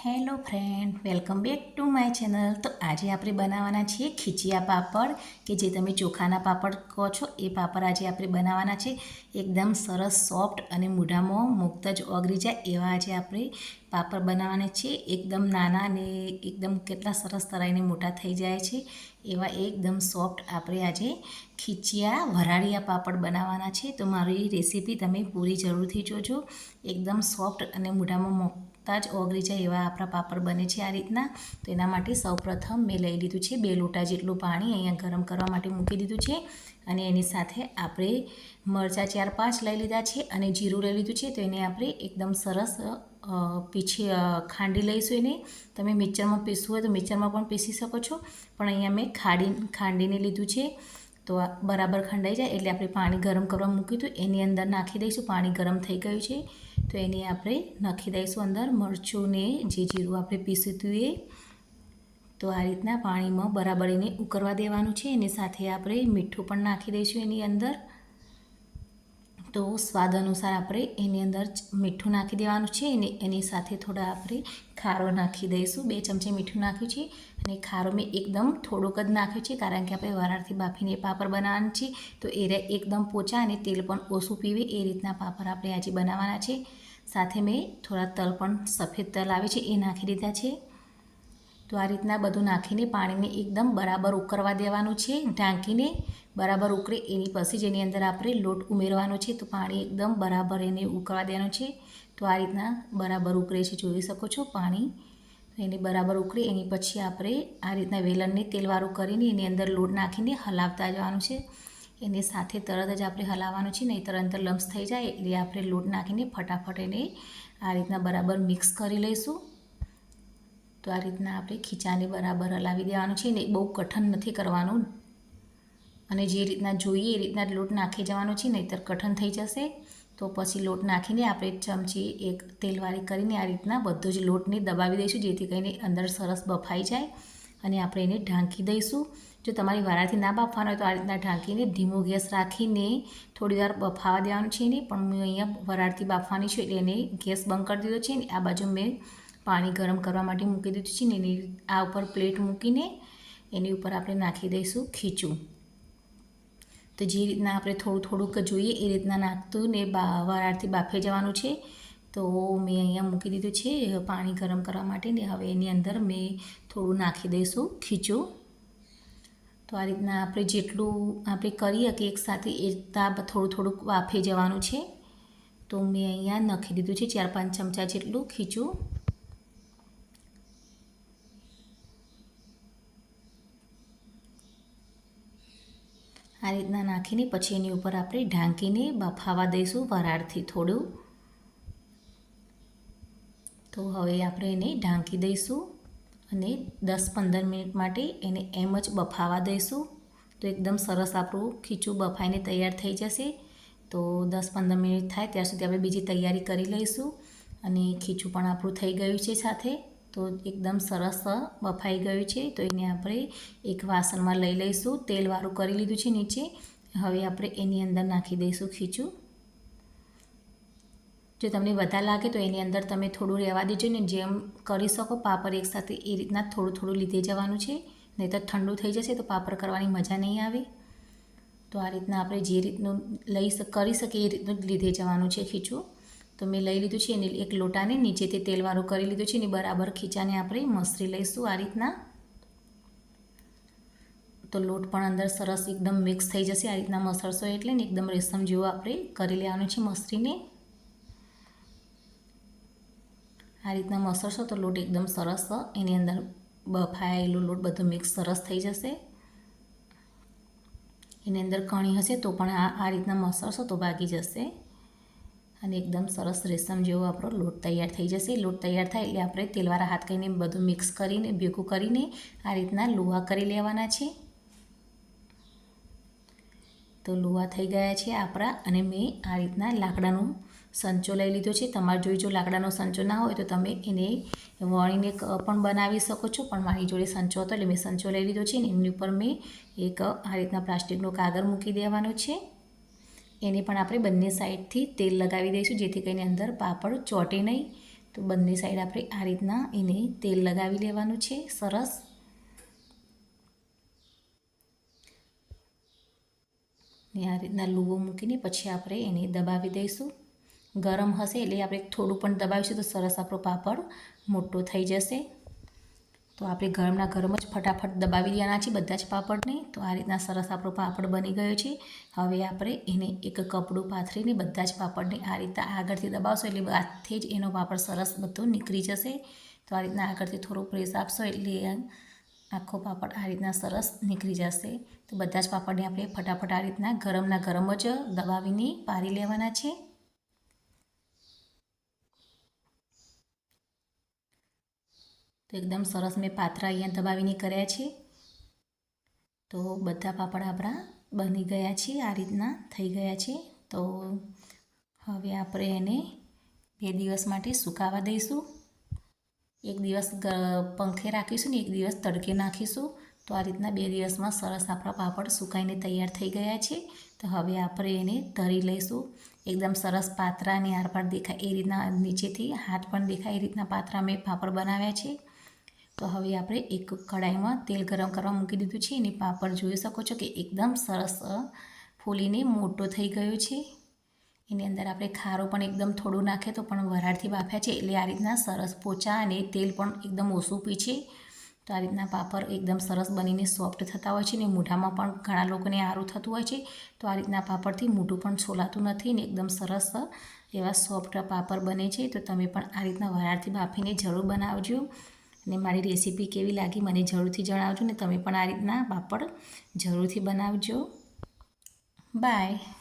Hello friend, welcome back to my channel. તો આજે આપણે બનાવવાના છીએ ખીચિયા પાપડ, કે જે તમે ચોખાના પાપડ કહો છો, એ પાપડ આજે આપણે બનાવવાના છે. એકદમ સરસ, સોફ્ટ અને મૂઢામાં મુક્ત જ ઓગળી જાય એવા આજે આપણે પાપડ બનાવવાના છે એકદમ નાના અને એકદમ કેટલા સરસ તરાઈને મોટા થઈ જાય છે, એવા એકદમ સોફ્ટ આપણે આજે ખીચિયા વરાળિયા પાપડ બનાવવાના છે. તો મારી રેસીપી તમે પૂરી જરૂરથી જોજો. એકદમ સોફ્ટ અને મોઢામાં મૂકતા જ ઓગળી જાય એવા આપણા પાપડ બને છે આ રીતના. તો એના માટે સૌપ્રથમ મેં લઈ લીધું છે બે લોટા જેટલું પાણી અહીંયા ગરમ કરવા માટે મૂકી દીધું છે. અને એની સાથે આપણે મરચાં ચાર પાંચ લઈ લીધા છે અને જીરું લઈ લીધું છે. તો એને આપણે એકદમ સરસ પીછી ખાંડી લઈશું એને. તમે મિક્સરમાં પીસવું હોય તો મિક્સરમાં પણ પીસી શકો છો. પણ અહીંયા મેં ખાડી, ખાંડીને લીધું છે. તો બરાબર ખંડાઈ જાય એટલે આપણે પાણી ગરમ કરવા મૂક્યું હતું. એની અંદર નાખી દઈશું. પાણી ગરમ થઈ ગયું છે. તો એને આપણે નાખી દઈશું અંદર. મરચું ને જે જીરું આપણે પીસ્યું એ, તો આ રીતના પાણીમાં બરાબર એને ઉકળવા દેવાનું છે. એની સાથે આપણે મીઠું પણ નાખી દઈશું એની અંદર. તો સ્વાદ અનુસાર આપણે એની અંદર મીઠું નાખી દેવાનું છે અને એની સાથે થોડા આપણે ખારો નાખી દઈશું. બે ચમચી મીઠું નાખ્યું છે અને ખારો મેં એકદમ થોડુંક જ નાખ્યું છે કારણ કે આપણે વરાળથી બાફીને પાપડ બનાવવાનું છે. તો એ એકદમ પોચા અને તેલ પણ ઓછું પીવે એ રીતના પાપડ આપણે આજે બનાવવાના છે. સાથે મેં થોડા તલ પણ સફેદ તલ આવે છે એ નાખી દીધા છે. તો આ રીતના બધું નાખીને પાણીને એકદમ બરાબર ઉકળવા દેવાનું છે. ઢાંકીને બરાબર ઉકળે એની પછી જેની અંદર આપણે લોટ ઉમેરવાનો છે. તો પાણી એકદમ બરાબર એને ઉકળવા દેવાનું છે. તો આ રીતના બરાબર ઉકળે છે. જોઈ શકો છો પાણી. એને બરાબર ઉકળે. એની પછી આપણે આ રીતના વેલણને તેલવાળું કરીને એની અંદર લોટ નાખીને હલાવતા જવાનું છે. એની સાથે તરત જ આપણે હલાવવાનું છે. નહીં તરત લમ્સ થઈ જાય એટલે આપણે લોટ નાખીને ફટાફટ એને આ રીતના બરાબર મિક્સ કરી લઈશું. તો આ રીતના આપણે ખીચાને બરાબર હલાવી દેવાનું છે ને બહુ કઠણ નથી કરવાનું. અને જે રીતના જોઈએ એ રીતના લોટ નાખી જવાનો છે નહીંતર કઠણ થઈ જશે. તો પછી લોટ નાખીને આપણે ચમચી એક તેલવાળી કરીને આ રીતના બધો જ લોટને દબાવી દઈશું, જેથી કરીને અંદર સરસ બફાઈ જાય. અને આપણે એને ઢાંકી દઈશું. જો તમારી વારાથી ના બાફવાનો હોય તો આ રીતના ઢાંકીને ધીમો ગેસ રાખીને થોડી વાર બફાવા દેવાનું છે ને. પણ હું અહીંયા વરાળથી બાફવાની છું એટલે એને ગેસ બંધ કરી દીધો છે ને. આ બાજુ મેં પાણી ગરમ કરવા માટે મૂકી દીધું છે ને એની આ ઉપર પ્લેટ મૂકીને એની ઉપર આપણે નાખી દઈશું ખીચું. તો જે રીતના આપણે થોડું થોડુંક જોઈએ એ રીતના નાખતું ને વરાળથી બાફે જવાનું છે. તો મેં અહીંયા મૂકી દીધું છે પાણી ગરમ કરવા માટે ને હવે એની અંદર મેં થોડું નાખી દઈશું ખીચું. તો આ રીતના આપણે જેટલું આપણે કરીએ કે એકસાથે એ થોડું થોડુંક વાફે જવાનું છે. તો મેં અહીંયા નાખી દીધું છે ચાર પાંચ ચમચા જેટલું ખીચું. આ રીતના નાખીને પછી એની ઉપર આપણે ઢાંકીને બફાવા દઈશું વરાળથી થોડું. તો હવે આપણે એને ઢાંકી દઈશું અને દસ પંદર મિનિટ માટે એને એમ જ બફાવા દઈશું. તો એકદમ સરસ આપણું ખીચું બફાઈને તૈયાર થઈ જશે. તો દસ પંદર મિનિટ થાય ત્યાર સુધી આપણે બીજી તૈયારી કરી લઈશું અને ખીચું પણ આપણું થઈ ગયું છે સાથે. તો એકદમ સરસ બફાઈ ગયું છે. તો એને આપણે એક વાસણમાં લઈ લઈશું. તેલવાળું કરી લીધું છે નીચે. હવે આપણે એની અંદર નાખી દઈશું ખીચું. જો તમને વધારે લાગે તો એની અંદર તમે થોડું રહેવા દેજો ને જેમ કરી શકો પાપડ એકસાથે એ રીતના થોડું થોડું લીધે જવાનું છે. નહીં તો ઠંડુ થઈ જશે તો પાપડ કરવાની મજા નહીં આવે. તો આ રીતના આપણે જે રીતનું લઈ કરી શકીએ એ રીતનું લીધે જવાનું છે ખીચું. તો મેં લઈ લીધું છે એને એક લોટાને નીચેથી તેલવાળું કરી લીધું છે ને બરાબર ખીચાને આપણે મસરી લઈશું આ રીતના. તો લોટ પણ અંદર સરસ એકદમ મિક્સ થઈ જશે આ રીતના મસળશો એટલે ને એકદમ રેશમ જેવું આપણે કરી લેવાનું છે મસરીને આ રીતના મસળશો તો લોટ એકદમ સરસ એની અંદર બફાયેલો લોટ બધો મિક્સ સરસ થઈ જશે. એની અંદર કણી હશે તો પણ આ આ રીતના મસળશો તો ભાગી જશે. અને એકદમ સરસ રેશમ જેવો આપણો લોટ તૈયાર થઈ જશે. લોટ તૈયાર થાય એટલે આપણે તેલવાળા હાથ કરીને બધું મિક્સ કરીને, ભેગું કરીને આ રીતના લુવા કરી લેવાના છે. તો લુવા થઈ ગયા છે આપણા અને મેં આ રીતના લાકડાનો સંચો લઈ લીધો છે. તમારે જોઈ જો લાકડાનો સંચો ના હોય તો તમે એને વણીને પણ બનાવી શકો છો. પણ મારી જોડે સંચો હતો એટલે મેં સંચો લઈ લીધો છે ને એની ઉપર મેં એક આ રીતના પ્લાસ્ટિકનો કાગળ મૂકી દેવાનો છે. એને પણ આપણે બંને સાઈડથી તેલ લગાવી દઈશું, જેથી કરીને અંદર પાપડ ચોટે નહીં. તો બંને સાઈડ આપણે આ રીતના એને તેલ લગાવી લેવાનું છે. સરસ. ને આ રીતના લુવો મૂકીને પછી આપણે એને દબાવી દઈશું. ગરમ હશે એટલે આપણે થોડું પણ દબાવીશું તો સરસ આપણો પાપડ મોટો થઈ જશે. તો આપણે ગરમના ગરમ જ ફટાફટ દબાવી દેવાના છે બધા જ પાપડને. તો આ રીતના સરસ આપણો પાપડ બની ગયો છે. હવે આપણે એને એક કપડું પાથરીને બધા જ પાપડને આ રીતના આગળથી દબાવશો એટલે હાથથી જ એનો પાપડ સરસ બધો નીકળી જશે. તો આ રીતના આગળથી થોડું પ્રેસ આપશો એટલે આખો પાપડ આ રીતના સરસ નીકળી જશે. તો બધા જ પાપડને આપણે ફટાફટ આ રીતના ગરમના ગરમ જ દબાવીને પારી લેવાના છે. એકદમ સરસ મેં પાત્રા અહીંયા દબાવીને કર્યા છે. તો બધા પાપડ આપણા બની ગયા છે, આ રીતના થઈ ગયા છે. તો હવે આપણે એને બે દિવસ માટે સુકાવા દઈશું. એક દિવસ પંખે રાખીશું ને એક દિવસ તડકે નાખીશું. તો આ રીતના બે દિવસમાં સરસ આપણા પાપડ સુકાઈને તૈયાર થઈ ગયા છે. તો હવે આપણે એને ધરી લઈશું. એકદમ સરસ પાત્રાની આરપાર દેખાય, એ રીતના નીચેથી હાથ પણ દેખાય, એ રીતના પાત્રા મેં પાપડ બનાવ્યા છે. તો હવે આપણે એક કડાઈમાં તેલ ગરમ કરવા મૂકી દીધું છે. અને પાપડ જોઈ શકો છો કે એકદમ સરસ ફૂલીને મોટો થઈ ગયો છે. એની અંદર આપણે ખારો પણ એકદમ થોડું નાખે તો પણ વરાળથી બાફ્યા છે. એટલે આ રીતના સરસ પોચા અને તેલ પણ એકદમ ઓછું પી છે. તો આ રીતના પાપડ એકદમ સરસ બનીને સોફ્ટ થતા હોય છે ને મોઢામાં પણ ઘણા લોકોને આરું થતું હોય છે. તો આ રીતના પાપડથી મોઢું પણ છોલાતું નથી ને એકદમ સરસ એવા સોફ્ટ પાપડ બને છે. તો તમે પણ આ રીતના વરાળથી બાફીને જરૂર બનાવજો. અને મારી રેસીપી કેવી લાગી મને જરૂરથી જણાવજો ને તમે પણ આ રીતના પાપડ જરૂરથી બનાવજો. બાય.